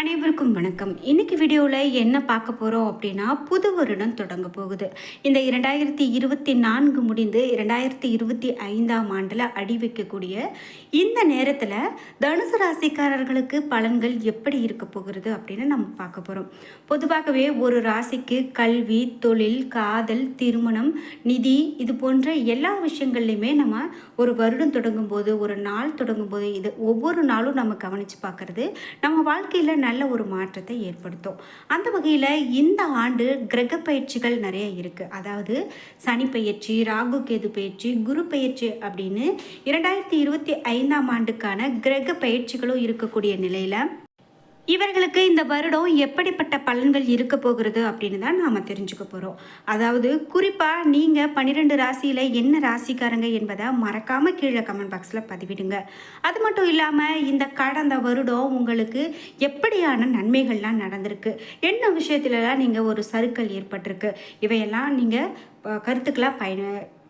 அனைவருக்கும் வணக்கம். இன்னைக்கு வீடியோவில் என்ன பார்க்க போகிறோம் அப்படின்னா புது வருடம் தொடங்க போகுது. இந்த இரண்டாயிரத்தி இருபத்தி நான்கு முடிந்து இரண்டாயிரத்தி இருபத்தி ஐந்தாம் ஆண்டில் அடி வைக்கக்கூடிய இந்த நேரத்தில் தனுசு ராசிக்காரர்களுக்கு பலன்கள் எப்படி இருக்க போகிறது அப்படின்னு நம்ம பார்க்க போகிறோம் பொதுவாகவே ஒரு ராசிக்கு கல்வி தொழில் காதல் திருமணம் நிதி இது போன்ற எல்லா விஷயங்கள்லையுமே நம்ம ஒரு வருடம் தொடங்கும் போது ஒரு நாள் தொடங்கும் போது இது ஒவ்வொரு நாளும் நம்ம கவனித்து பார்க்கறது நம்ம வாழ்க்கையில் நல்ல ஒரு மாற்றத்தை ஏற்படுத்தும். அந்த வகையில் இந்த ஆண்டு கிரக பயிற்சிகள் நிறைய இருக்குது அதாவது சனி பயிற்சி ராகு கேது பயிற்சி குரு பயிற்சி அப்படின்னு இரண்டாயிரத்தி இருபத்தி ஐந்தாம் ஆண்டுக்கான கிரக பயிற்சிகளும் இருக்கக்கூடிய நிலையில் இவர்களுக்கு இந்த வருடம் எப்படிப்பட்ட பலன்கள் இருக்க போகிறது அப்படின்னு தான் நாம் தெரிஞ்சுக்க போகிறோம் அதாவது குறிப்பாக நீங்கள் பன்னிரெண்டு ராசியில் என்ன ராசிக்காரங்க என்பதை மறக்காமல் கீழே கமெண்ட் பாக்ஸில் பதிவிடுங்க. அது மட்டும் இல்லாமல் இந்த கடந்த வருடம் உங்களுக்கு எப்படியான நன்மைகள்லாம் நடந்திருக்கு? என்ன விஷயத்துலலாம் நீங்கள் ஒரு சறுக்கல் ஏற்பட்டிருக்கு? இவையெல்லாம் நீங்கள் கருத்துக்களாக பயன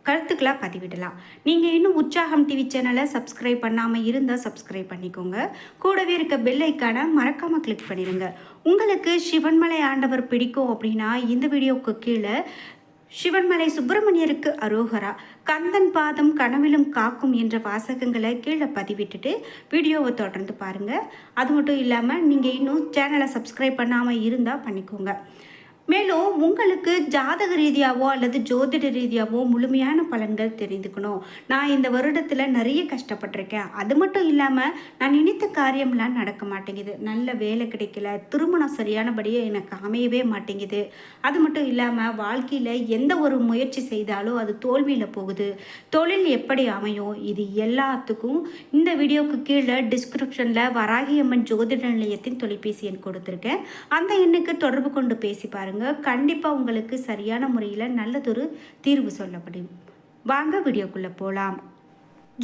கருத்துக்களாக பதிவிடலாம். நீங்கள் இன்னும் உற்சாகம் டிவி சேனலை சப்ஸ்கிரைப் பண்ணாமல் இருந்தால் சப்ஸ்கிரைப் பண்ணிக்கோங்க. கூடவே இருக்க பெல்லைக்கான மறக்காமல் கிளிக் பண்ணிடுங்க. உங்களுக்கு சிவன்மலை ஆண்டவர் பிடிக்கும் அப்படின்னா இந்த வீடியோவுக்கு கீழே சிவன்மலை சுப்பிரமணியருக்கு அரோகரா கந்தன் பாதம் கனவிலும் காக்கும் என்ற வாசகங்களை கீழே பதிவிட்டுட்டு வீடியோவை தொடர்ந்து பாருங்கள் அது மட்டும் இல்லாமல் நீங்கள் இன்னும் சேனலை சப்ஸ்கிரைப் பண்ணாமல் இருந்தால் பண்ணிக்கோங்க. மேலும் உங்களுக்கு ஜாதக ரீதியாகவோ அல்லது ஜோதிட ரீதியாகவோ முழுமையான பலன்கள் தெரிந்துக்கணும். நான் இந்த வருடத்தில் நிறைய கஷ்டப்பட்டிருக்கேன். அது மட்டும் இல்லாமல் நான் நினைத்த காரியம்லாம் நடக்க மாட்டேங்குது. நல்ல வேலை கிடைக்கல. திருமணம் சரியானபடியே எனக்கு அமையவே மாட்டேங்குது. அது மட்டும் இல்லாமல் வாழ்க்கையில் எந்த ஒரு முயற்சி செய்தாலும் அது தோல்வியில் போகுது. தொழில் எப்படி அமையும்? இது எல்லாத்துக்கும் இந்த வீடியோவுக்கு கீழே டிஸ்கிரிப்ஷனில் வராகியம்மன் ஜோதிட நிலையத்தின் தொலைபேசி எண் கொடுத்துருக்கேன். அந்த எண்ணுக்கு தொடர்பு கொண்டு பேசி பாருங்கள் பாருங்க கண்டிப்பாக உங்களுக்கு சரியான முறையில் நல்லதொரு தீர்வு சொல்லப்படும். வாங்க வீடியோக்குள்ளே போகலாம்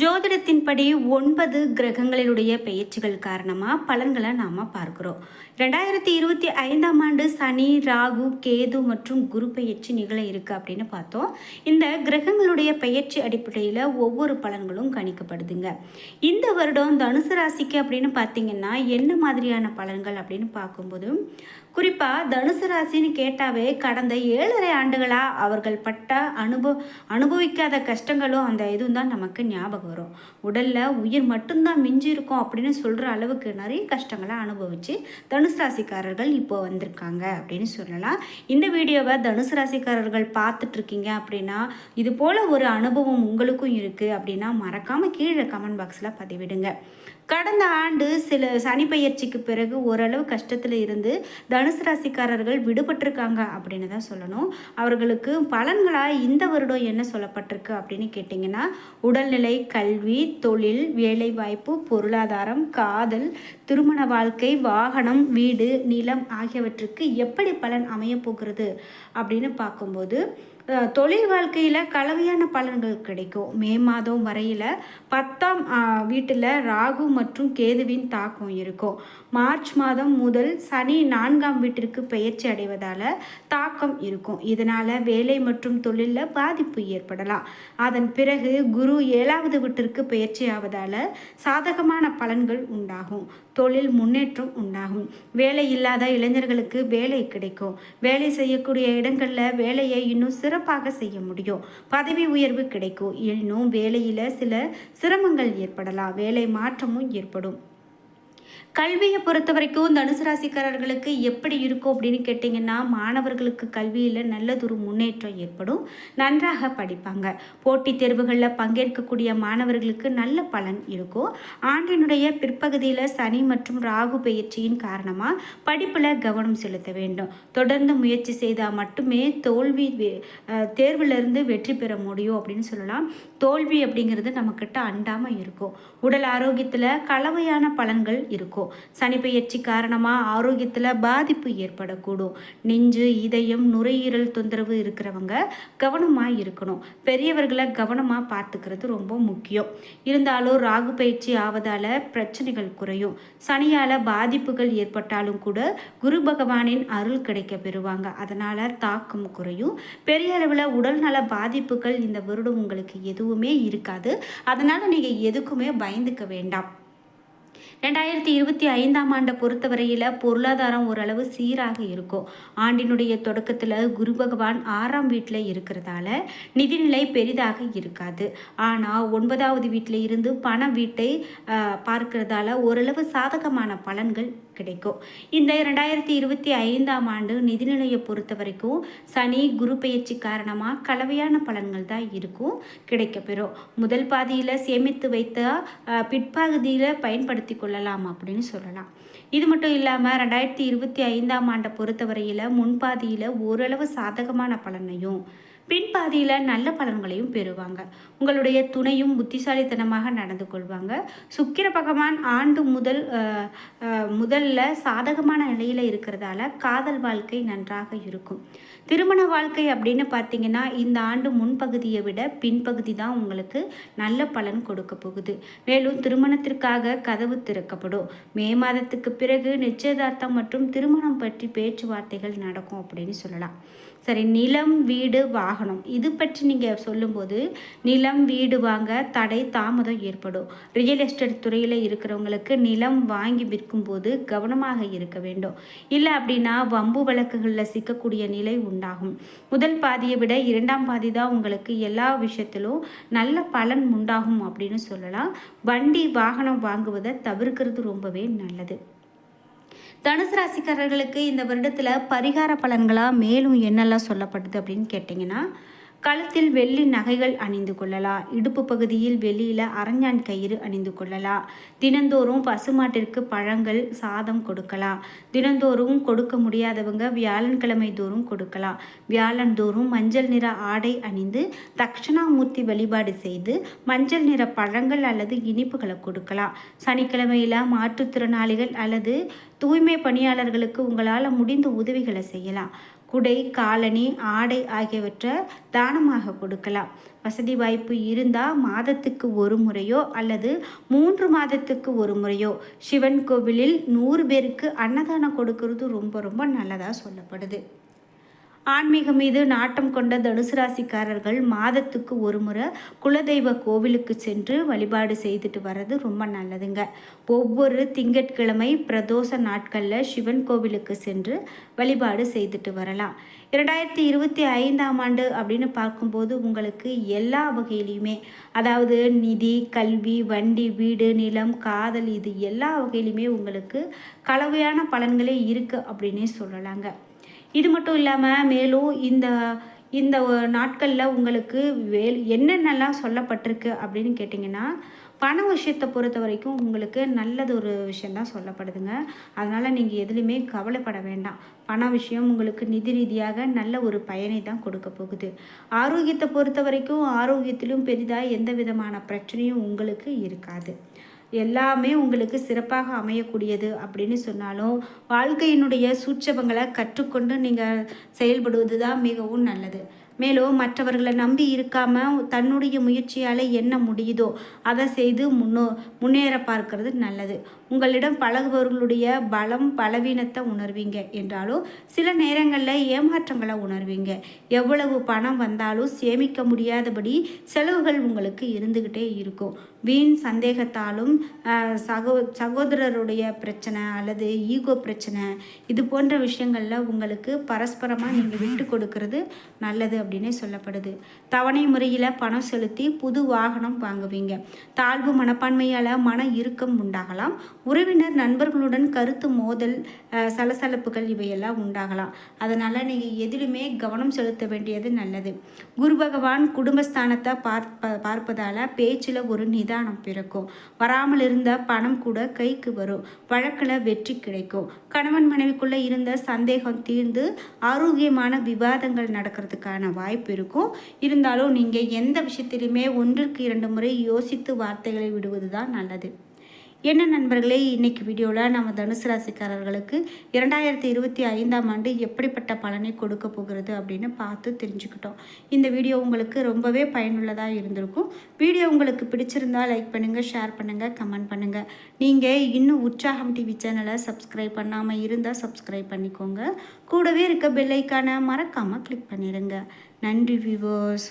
ஜோதிடத்தின்படி ஒன்பது கிரகங்களினுடைய பெயர்ச்சிகள் காரணமாக பலன்களை நாம் பார்க்குறோம். ரெண்டாயிரத்தி இருபத்தி ஐந்தாம் ஆண்டு சனி ராகு கேது மற்றும் குரு பெயர்ச்சி நிகழ இருக்கு அப்படின்னு பார்த்தோம். இந்த கிரகங்களுடைய பெயர்ச்சி அடிப்படையில் ஒவ்வொரு பலன்களும் கணிக்கப்படுதுங்க. இந்த வருடம் தனுசு ராசிக்கு அப்படின்னு பார்த்தீங்கன்னா என்ன மாதிரியான பலன்கள் அப்படின்னு பார்க்கும்போது குறிப்பாக தனுசு ராசின்னு கேட்டாவே கடந்த ஏழரை ஆண்டுகளாக அவர்கள் பட்ட அனுபவ அனுபவிக்காத கஷ்டங்களும் அந்த இதுவும் தான் நமக்கு ஞாபகம் வரும். உடலில் உயிர் மட்டும்தான் மிஞ்சி இருக்கும் அப்படின்னு சொல்கிற அளவுக்கு நிறைய கஷ்டங்களை அனுபவித்து தனுசு ராசிக்காரர்கள் இப்போ வந்திருக்காங்க அப்படின்னு சொல்லலாம். இந்த வீடியோவை தனுசு ராசிக்காரர்கள் பார்த்துட்ருக்கீங்க அப்படின்னா இது போல் ஒரு அனுபவம் உங்களுக்கும் இருக்குது அப்படின்னா மறக்காமல் கீழே கமெண்ட் பாக்ஸில் பதிவிடுங்க. கடந்த ஆண்டு சில சனி பயிற்சிக்கு பிறகு ஓரளவு கஷ்டத்தில் இருந்து தனுசு ராசிக்காரர்கள் விடுபட்டிருக்காங்க அப்படின்னு தான் சொல்லணும். அவர்களுக்கு பலன்களாக இந்த வருடம் என்ன சொல்லப்பட்டிருக்கு அப்படின்னு கேட்டிங்கன்னா உடல்நிலை கல்வி தொழில் வேலைவாய்ப்பு பொருளாதாரம் காதல் திருமண வாழ்க்கை வாகனம் வீடு நிலம் ஆகியவற்றுக்கு எப்படி பலன் அமையப்போகிறது அப்படின்னு பார்க்கும்போது தொழில் வாழ்க்கையில் கலவையான பலன்கள் கிடைக்கும். மே மாதம் வரையில் பத்தாம் வீட்டில் ராகு மற்றும் கேதுவின் தாக்கம் இருக்கும். மார்ச் மாதம் முதல் சனி நான்காம் வீட்டிற்கு பெயர்ச்சி அடைவதால் தாக்கம் இருக்கும். இதனால் வேலை மற்றும் தொழிலில் பாதிப்பு ஏற்படலாம். அதன் பிறகு குரு ஏழாவது வீட்டிற்கு பெயர்ச்சி ஆவதால் சாதகமான பலன்கள் உண்டாகும். தொழில் முன்னேற்றம் உண்டாகும். வேலை இல்லாத இளைஞர்களுக்கு வேலை கிடைக்கும். வேலை செய்யக்கூடிய இடங்களில் வேலையை இன்னும் சிறப்பு சிறப்பாக செய்ய முடியும். பதவி உயர்வு கிடைக்கும். இன்னும் வேலையில் சில சிரமங்கள் ஏற்படலாம். வேலை மாற்றமும் ஏற்படும். கல்வியை பொறுத்த வரைக்கும் தனுசு ராசிக்காரர்களுக்கு எப்படி இருக்கும் அப்படின்னு கேட்டிங்கன்னா மாணவர்களுக்கு கல்வியில் நல்லதொரு முன்னேற்றம் ஏற்படும். நன்றாக படிப்பாங்க. போட்டித் தேர்வுகளில் பங்கேற்கக்கூடிய மாணவர்களுக்கு நல்ல பலன் இருக்கும். ஆண்டினுடைய பிற்பகுதியில் சனி மற்றும் ராகு பயிற்சியின் காரணமாக படிப்பில் கவனம் செலுத்த வேண்டும். தொடர்ந்து முயற்சி செய்தால் மட்டுமே தோல்வி தேர்விலிருந்து வெற்றி பெற முடியும் அப்படின்னு சொல்லலாம். தோல்வி அப்படிங்கிறது நம்மக்கிட்ட அண்டாமல் இருக்கும். உடல் ஆரோக்கியத்தில் கலவையான பலன்கள் இருக்கும். சனி பயிற்சி காரணமாக ஆரோக்கியத்தில் பாதிப்பு ஏற்படக்கூடும். நெஞ்சு இதயம் நுரையீரல் தொந்தரவு இருக்கிறவங்க கவனமாக இருக்கணும். பெரியவர்களை கவனமாக பார்த்துக்கிறது ரொம்ப முக்கியம். இருந்தாலும் ராகு பயிற்சி ஆவதால் பிரச்சனைகள் குறையும். சனியால் பாதிப்புகள் ஏற்பட்டாலும் கூட குரு பகவானின் அருள் கிடைக்க பெறுவாங்க. அதனால் தாக்கம் குறையும். பெரிய அளவில் உடல்நல பாதிப்புகள் இந்த வருடம் உங்களுக்கு எதுவுமே இருக்காது. அதனால் நீங்கள் எதுக்குமே பயந்துக்க வேண்டாம். ரெண்டாயிரத்தி இருபத்தி ஐந்தாம் ஆண்டை பொறுத்தவரையில் பொருளாதாரம் ஓரளவு சீராக இருக்கும். ஆண்டினுடைய தொடக்கத்தில் குரு பகவான் ஆறாம் வீட்டில் இருக்கிறதால நிதிநிலை பெரிதாக இருக்காது. ஆனால் ஒன்பதாவது வீட்டில் இருந்து பண வீட்டை பார்க்கிறதால ஓரளவு சாதகமான பலன்கள் கிடைக்கும். இந்த ரெண்டாயிரத்தி இருபத்தி ஐந்தாம் ஆண்டு நிதிநிலையை பொறுத்த வரைக்கும் சனி குரு பயிற்சி காரணமாக கலவையான பலன்கள் தான் இருக்கும் கிடைக்கப்பெறும். முதல் பாதியில் சேமித்து வைத்த பிற்பகுதியில் பயன்படுத்தி கொள்ளலாம் அப்படின்னு சொல்லலாம். இது மட்டும் இல்லாமல் ரெண்டாயிரத்தி இருபத்தி ஐந்தாம் ஆண்டை பொறுத்தவரையில் முன்பாதியில் ஓரளவு சாதகமான பலனையும் பின்பாதியில் நல்ல பலன்களையும் பெறுவாங்க. உங்களுடைய துணையும் புத்திசாலித்தனமாக நடந்து கொள்வாங்க. சுக்கிர பகவான் ஆண்டு முதல் முதல்ல சாதகமான நிலையில் இருக்கிறதால காதல் வாழ்க்கை நன்றாக இருக்கும். திருமண வாழ்க்கை அப்படின்னு பார்த்தீங்கன்னா இந்த ஆண்டு முன்பகுதியை விட பின்பகுதி தான் உங்களுக்கு நல்ல பலன் கொடுக்க போகுது. மேலும் திருமணத்திற்காக கதவு திறக்கப்படும். மே மாதத்துக்கு பிறகு நிச்சயதார்த்தம் மற்றும் திருமணம் பற்றி பேச்சுவார்த்தைகள் நடக்கும் அப்படின்னு சொல்லலாம். சரி நிலம் வீடு வாகனம். இது பற்றி நீங்கள் சொல்லும்போது நிலம் வீடு வாங்க தடை தாமதம் ஏற்படும். ரியல் எஸ்டேட் துறையில் இருக்கிறவங்களுக்கு நிலம் வாங்கி விற்கும்போது கவனமாக இருக்க வேண்டும். இல்லை அப்படின்னா வம்பு வழக்குகளில் சிக்கக்கூடிய நிலை உண்டாகும். முதல் பாதியை விட இரண்டாம் பாதி தான் உங்களுக்கு எல்லா விஷயத்திலும் நல்ல பலன் உண்டாகும் அப்படின்னு சொல்லலாம். வண்டி வாகனம் வாங்குவதை தவிர்க்கிறது ரொம்பவே நல்லது. தனுசு ராசிக்காரர்களுக்கு இந்த வருடத்தில் பரிகார பலன்களாக மேலும் என்னெல்லாம் சொல்லப்படுது அப்படின்னு கேட்டிங்கன்னா கழுத்தில் வெள்ளி நகைகள் அணிந்து கொள்ளலாம் இடுப்பு பகுதியில் வெளியில் அரஞ்சான் கயிறு அணிந்து கொள்ளலாம் தினந்தோறும் பசுமாட்டிற்கு பழங்கள் சாதம் கொடுக்கலாம் தினந்தோறும் கொடுக்க முடியாதவங்க வியாழன்கிழமை தோறும் கொடுக்கலாம் வியாழந்தோறும் மஞ்சள் நிற ஆடை அணிந்து தக்ஷணாமூர்த்தி வழிபாடு செய்து மஞ்சள் நிற பழங்கள் அல்லது இனிப்புகளை கொடுக்கலாம் சனிக்கிழமையில் மாற்றுத்திறனாளிகள் அல்லது தூய்மை பணியாளர்களுக்கு உங்களால் முடிந்த உதவிகளை செய்யலாம். குடை காலணி ஆடை ஆகியவற்றை தானமாக கொடுக்கலாம். வசதி வாய்ப்பு இருந்தால் மாதத்துக்கு ஒரு முறையோ அல்லது மூன்று மாதத்துக்கு ஒரு முறையோ சிவன் கோவிலில் நூறு பேருக்கு அன்னதானம் கொடுக்கறது ரொம்ப ரொம்ப நல்லதாக சொல்லப்படுது. ஆன்மீகம் மீது நாட்டம் கொண்ட தனுசு ராசிக்காரர்கள் மாதத்துக்கு ஒரு முறை குலதெய்வ கோவிலுக்கு சென்று வழிபாடு செய்துட்டு வர்றது ரொம்ப நல்லதுங்க. ஒவ்வொரு திங்கட்கிழமை பிரதோஷ நாட்களில் சிவன் கோவிலுக்கு சென்று வழிபாடு செய்துட்டு வரலாம். இரண்டாயிரத்தி இருபத்தி ஐந்தாம் ஆண்டு அப்படின்னு பார்க்கும்போது உங்களுக்கு எல்லா வகையிலையுமே அதாவது நிதி கல்வி வண்டி வீடு நிலம் காதல் இது எல்லா வகையிலையுமே உங்களுக்கு கலவையான பலன்களே இருக்குது அப்படின்னே சொல்லலாங்க. இது மட்டும் இல்லாமல் மேலும் இந்த இந்த நாட்களில் உங்களுக்கு வேல் என்னென்னலாம் சொல்லப்பட்டிருக்கு அப்படின்னு கேட்டிங்கன்னா பண விஷயத்தை பொறுத்த வரைக்கும் உங்களுக்கு நல்லது ஒரு விஷயந்தான் சொல்லப்படுதுங்க. அதனால் நீங்கள் எதுலேயுமே கவலைப்பட வேண்டாம். பண விஷயம் உங்களுக்கு நிதி ரீதியாக நல்ல ஒரு பயனை தான் கொடுக்க போகுது. ஆரோக்கியத்தை பொறுத்த வரைக்கும் ஆரோக்கியத்திலும் பெரிதாக எந்த விதமான பிரச்சனையும் உங்களுக்கு இருக்காது. எல்லாமே உங்களுக்கு சிறப்பாக அமையக்கூடியது அப்படின்னு சொன்னாலும் வாழ்க்கையினுடைய சூட்சபங்களை கற்றுக்கொண்டு நீங்கள் செயல்படுவது தான் மிகவும் நல்லது. மேலும் மற்றவர்களை நம்பி இருக்காம தன்னுடைய முயற்சியால் என்ன முடியுதோ அதை செய்து முன்னோ முன்னேற பார்க்கறது நல்லது. உங்களிடம் பழகுபவர்களுடைய பலம் பலவீனத்தை உணர்வீங்க என்றாலும் சில நேரங்களில் ஏமாற்றங்களை உணர்வீங்க. எவ்வளவு பணம் வந்தாலும் சேமிக்க முடியாதபடி செலவுகள் உங்களுக்கு இருந்துக்கிட்டே இருக்கும். வீண் சந்தேகத்தாலும் சகோ சகோதரருடைய பிரச்சனை அல்லது ஈகோ பிரச்சனை இது போன்ற விஷயங்களில் உங்களுக்கு பரஸ்பரமாக நீங்கள் விட்டு கொடுக்கறது நல்லது அப்படின்னே சொல்லப்படுது. தவணை முறையில் பணம் செலுத்தி புது வாகனம் வாங்குவீங்க. தாழ்வு மனப்பான்மையால் மன இறுக்கம் உண்டாகலாம். உறவினர் நண்பர்களுடன் கருத்து மோதல் சலசலப்புகள் இவையெல்லாம் உண்டாகலாம். அதனால் நீங்கள் எதிலுமே கவனம் செலுத்த வேண்டியது நல்லது. குரு பகவான் குடும்பஸ்தானத்தை பார்ப்ப பார்ப்பதால் பேச்சில் ஒரு நிதானம் பிறக்கும். வராமல் இருந்த பணம் கூட கைக்கு வரும். வழக்கில் வெற்றி கிடைக்கும். கணவன் மனைவிக்குள்ளே இருந்த சந்தேகம் தீர்ந்து ஆரோக்கியமான விவாதங்கள் நடக்கிறதுக்கான வாய்ப்பு இருக்கும். இருந்தாலும் நீங்கள் எந்த விஷயத்திலுமே ஒன்றுக்கு இரண்டு முறை யோசித்து வார்த்தைகளை விடுவது தான் நல்லது. என்ன நண்பர்களே இன்றைக்கி வீடியோவில் நம்ம தனுசு ராசிக்காரர்களுக்கு இரண்டாயிரத்தி இருபத்தி ஐந்தாம் ஆண்டு எப்படிப்பட்ட பலனை கொடுக்க போகிறது அப்படின்னு பார்த்து தெரிஞ்சுக்கிட்டோம். இந்த வீடியோ உங்களுக்கு ரொம்பவே பயனுள்ளதாக இருந்திருக்கும். வீடியோ உங்களுக்கு பிடிச்சிருந்தால் லைக் பண்ணுங்கள் ஷேர் பண்ணுங்கள் கமெண்ட் பண்ணுங்கள் நீங்கள் இன்னும் உற்சாகம் டிவி சேனலை சப்ஸ்கிரைப் பண்ணாமல் இருந்தால் சப்ஸ்கிரைப் பண்ணிக்கோங்க. கூடவே இருக்க பெல்லைக்கான மறக்காமல் கிளிக் பண்ணிடுங்க. நன்றி வியூவர்ஸ்